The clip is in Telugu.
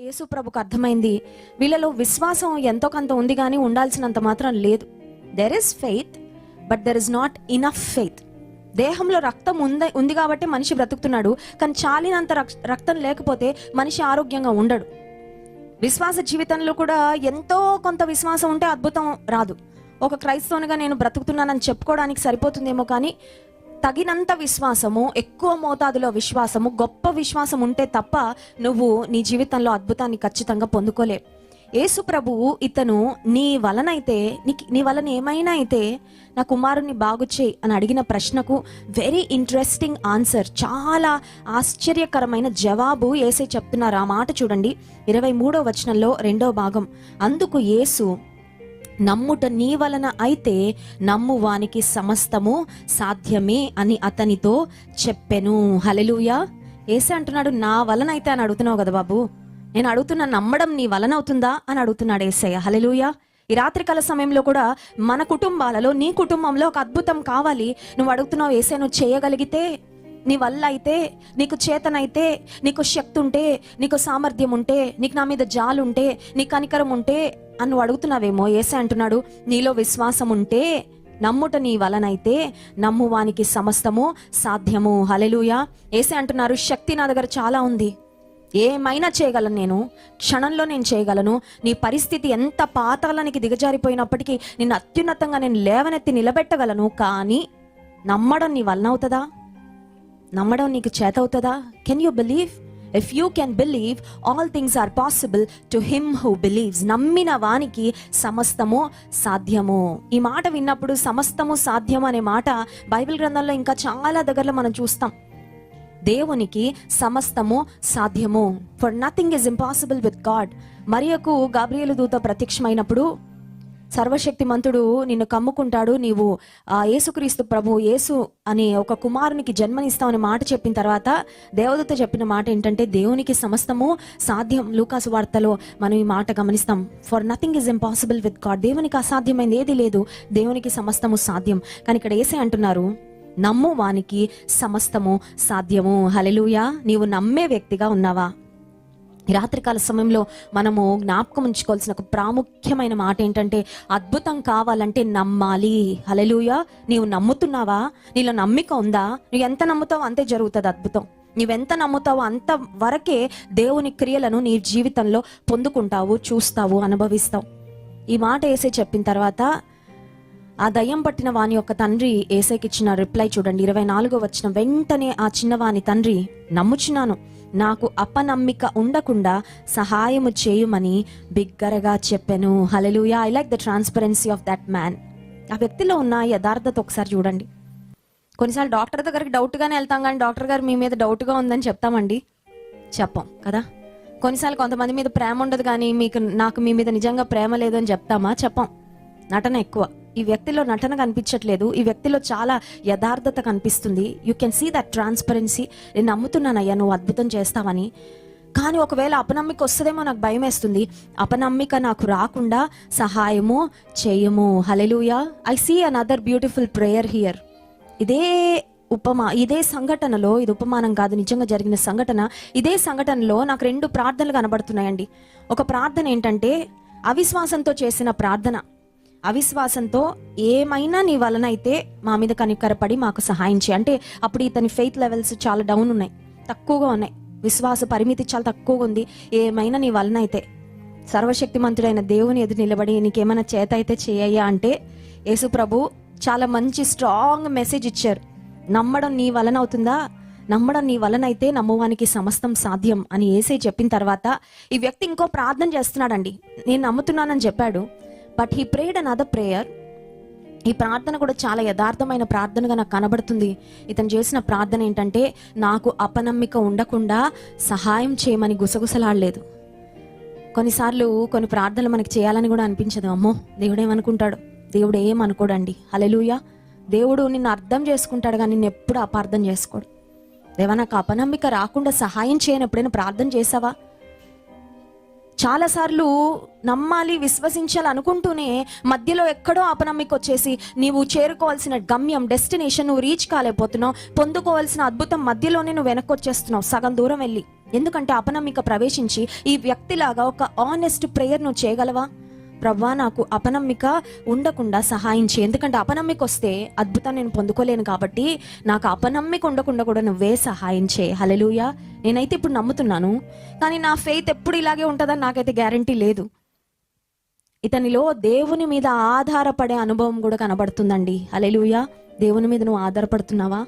యేసు ప్రభుకు అర్థమైంది. వీళ్ళలో విశ్వాసం ఎంతో కొంత ఉంది కానీ ఉండాల్సినంత మాత్రం లేదు. There is faith but there is not enough faith దేహంలో రక్తం ఉంది ఉంది కాబట్టి మనిషి బ్రతుకుతున్నాడు కానీ చాలినంత రక్- రక్తం లేకపోతే మనిషి ఆరోగ్యంగా ఉండడు. విశ్వాస జీవితంలో కూడా ఎంతో కొంత విశ్వాసం ఉంటే అద్భుతం రాదు. ఒక క్రైస్తవునిగా నేను బ్రతుకుతున్నానని చెప్పుకోవడానికి సరిపోతుందేమో కానీ తగినంత విశ్వాసము ఎక్కువ మోతాదులో విశ్వాసము గొప్ప విశ్వాసం ఉంటే తప్ప నువ్వు నీ జీవితంలో అద్భుతాన్ని ఖచ్చితంగా పొందుకోలే యేసు ప్రభువు ఇతను నీ వలనైతే నీకు నీ వలన ఏమైనా అయితే నా కుమారుని బాగు చేయి అని అడిగిన ప్రశ్నకు వెరీ ఇంట్రెస్టింగ్ ఆన్సర్ చాలా ఆశ్చర్యకరమైన జవాబు ఏసై చెప్తున్నారు. ఆ మాట చూడండి ఇరవై మూడో వచనంలో రెండో భాగం. అందుకు యేసు నమ్ముట నీ వలన అయితే నమ్ము వానికి సమస్తము సాధ్యమే అని అతనితో చెప్పెను. హలెలుయా ఏసే అంటున్నాడు నా వలన అయితే అని అడుగుతున్నావు కదా బాబు. నేను అడుగుతున్న నమ్మడం నీ వలన అవుతుందా అని అడుగుతున్నాడు ఏసయ్య. హలెలుయా ఈ రాత్రికాల సమయంలో కూడా మన కుటుంబాలలో నీ కుటుంబంలో ఒక అద్భుతం కావాలి. నువ్వు అడుగుతున్నావు ఏసే నువ్వు చేయగలిగితే నీ వల్ల అయితే నీకు చేతనైతే నీకు శక్తి ఉంటే నీకు సామర్థ్యం ఉంటే నీకు నా మీద జాలు ఉంటే నీ కనికరం ఉంటే అని నువ్వు అడుగుతున్నావేమో ఏసే అంటున్నాడు నీలో విశ్వాసం ఉంటే నమ్ముట నీ వలనైతే నమ్మువానికి సమస్తము సాధ్యము. హలెలుయా ఏసే అంటున్నారు శక్తి నా దగ్గర చాలా ఉంది. ఏమైనా చేయగలను నేను క్షణంలో నేను చేయగలను నీ పరిస్థితి ఎంత పాతాలనికి దిగజారిపోయినప్పటికీ నిన్ను అత్యున్నతంగా నేను లేవనెత్తి నిలబెట్టగలను కానీ నమ్మడం నీ వలన అవుతుందా? నమ్మడం నీకు చేత అవుతుందా? Can you believe if you can believe all things are possible to him who believes నమ్మిన వానికి సమస్తము సాధ్యము. ఈ మాట విన్నప్పుడు సమస్తము సాధ్యం అనే మాట బైబిల్ గ్రంథంలో ఇంకా చాలా దగ్గరలో మనం చూస్తాం. దేవునికి సమస్తము సాధ్యము. For nothing is impossible with God మరియకు Gabriel దూత ప్రత్యక్షమైనప్పుడు సర్వశక్తిమంతుడు నిన్ను కమ్ముకుంటాడు. నీవు ఆ యేసుక్రీస్తు ప్రభు యేసు అనే ఒక కుమారునికి జన్మనిస్తామని మాట చెప్పిన తర్వాత దేవదూత చెప్పిన మాట ఏంటంటే దేవునికి సమస్తము సాధ్యం. లూకాసు వార్తలో మనం ఈ మాట గమనిస్తాం. For nothing is impossible with God దేవునికి అసాధ్యమైంది ఏది లేదు. దేవునికి సమస్తము సాధ్యం. కానీ ఇక్కడ ఏసే అంటున్నారు నమ్ము వానికి సమస్తము సాధ్యము. హలెలుయా నీవు నమ్మే వ్యక్తిగా ఉన్నావా? రాత్రికాల సమయంలో మనము జ్ఞాపకం ఉంచుకోవాల్సిన ఒక ప్రాముఖ్యమైన మాట ఏంటంటే అద్భుతం కావాలంటే నమ్మాలి. హలలుయ నీవు నమ్ముతున్నావా? నీలో నమ్మిక ఉందా? నువ్వు ఎంత నమ్ముతావో అంతే జరుగుతుంది అద్భుతం. నువ్వెంత నమ్ముతావో అంత వరకే దేవుని క్రియలను నీ జీవితంలో పొందుకుంటావు చూస్తావు అనుభవిస్తావు. ఈ మాట వేసే చెప్పిన తర్వాత ఆ దయ్యం పట్టిన వాని యొక్క తండ్రి ఏసైకి ఇచ్చిన రిప్లై చూడండి. ఇరవై నాలుగో వచ్చిన వెంటనే ఆ చిన్నవాని తండ్రి నమ్ముచున్నాను. నాకు అపనమ్మిక ఉండకుండా సహాయము చేయుమని బిగ్గరగా చెప్పాను. Hallelujah I like the transparency of that man ఆ వ్యక్తిలో ఉన్న యథార్థత ఒకసారి చూడండి. కొన్నిసార్లు డాక్టర్ దగ్గరికి డౌట్గానే వెళ్తాం కానీ డాక్టర్ గారు మీ మీద డౌట్గా ఉందని చెప్తామండి. చెప్పం కదా? కొన్నిసార్లు కొంతమంది మీద ప్రేమ ఉండదు కానీ మీకు నాకు మీ మీద నిజంగా ప్రేమ లేదని చెప్తామా? చెప్పం. నటన ఎక్కువ. ఈ వ్యక్తిలో నటన కనిపించట్లేదు. ఈ వ్యక్తిలో చాలా యథార్థత కనిపిస్తుంది. You can see that transparency నేను నమ్ముతున్నానయ్యా నువ్వు అద్భుతం చేస్తావని. కానీ ఒకవేళ అపనమ్మిక వస్తుందేమో నాకు భయం వేస్తుంది అపనమ్మిక నాకు రాకుండా సహాయము చేయము. Hallelujah I see another beautiful prayer here ఇదే ఉపమా ఇదే సంఘటనలో ఇది ఉపమానం కాదు నిజంగా జరిగిన సంఘటన. ఇదే సంఘటనలో నాకు రెండు ప్రార్థనలు కనబడుతున్నాయండి. ఒక ప్రార్థన ఏంటంటే అవిశ్వాసంతో చేసిన ప్రార్థన. అవిశ్వాసంతో ఏమైనా నీ వలన అయితే మా మీద కనికరపడి మాకు సహాయం చేయి. అంటే అప్పుడు ఇతని ఫెయిత్ లెవెల్స్ చాలా డౌన్ ఉన్నాయి. తక్కువగా ఉన్నాయి. విశ్వాస పరిమితి చాలా తక్కువగా ఉంది. ఏమైనా నీ వలన అయితే సర్వశక్తిమంతుడైన దేవుని ఎదురు నిలబడి నీకేమైనా చేత అయితే చేయయ్యా అంటే యేసు ప్రభు చాలా మంచి స్ట్రాంగ్ మెసేజ్ ఇచ్చారు. నమ్మడం నీ వలన అవుతుందా? నమ్మడం నీ వలన అయితే నమ్మవానికి సమస్తం సాధ్యం అని ఏసై చెప్పిన తర్వాత ఈ వ్యక్తి ఇంకో ప్రార్థన చేస్తున్నాడండి. నేను నమ్ముతున్నానని చెప్పాడు. But he prayed another prayer ఈ ప్రార్థన కూడా చాలా యథార్థమైన ప్రార్థనగా నాకు కనబడుతుంది. ఇతను చేసిన ప్రార్థన ఏంటంటే నాకు అపనమ్మిక ఉండకుండా సహాయం చేయమని గుసగుసలాడలేదు. కొన్నిసార్లు కొన్ని ప్రార్థనలు మనకి చేయాలని కూడా అనిపించదు. అమ్మో దేవుడు ఏమనుకుంటాడు? దేవుడు ఏమనుకోడండి? అలెలుయ దేవుడు నిన్ను అర్థం చేసుకుంటాడు కానీ నిన్ను ఎప్పుడు అపార్థం చేసుకోడు. దేవా నాకు అపనమ్మిక రాకుండా సహాయం చేయని ఎప్పుడైనా ప్రార్థన చేసావా? చాలాసార్లు నమ్మాలి విశ్వసించాలి అనుకుంటూనే మధ్యలో ఎక్కడో అపనమ్మికి వచ్చేసి నీవు చేరుకోవాల్సిన గమ్యం డెస్టినేషన్ నువ్వు రీచ్ కాలేకపోతున్నావు పొందుకోవాల్సిన అద్భుతం మధ్యలోనే నువ్వు వెనక్కి వచ్చేస్తున్నావు సగం దూరం వెళ్ళి. ఎందుకంటే అపనమ్మిక ప్రవేశించి ఈ వ్యక్తిలాగా ఒక ఆనెస్ట్ ప్రేయర్ నువ్వు చేయగలవా? ప్రవ్వా నాకు అపనమ్మిక ఉండకుండా సహాయం చేయి. ఎందుకంటే అపనమ్మిక వస్తే అద్భుతం నేను పొందుకోలేను కాబట్టి నాకు అపనమ్మిక ఉండకుండా కూడా నువ్వే సహాయం చేయి. నేనైతే ఇప్పుడు నమ్ముతున్నాను. కానీ నా ఫెయిత్ ఎప్పుడు ఇలాగే ఉంటుందని నాకైతే గ్యారంటీ లేదు. ఇతనిలో దేవుని మీద ఆధారపడే అనుభవం కూడా కనబడుతుందండి. హలెలుయా దేవుని మీద నువ్వు ఆధారపడుతున్నావా?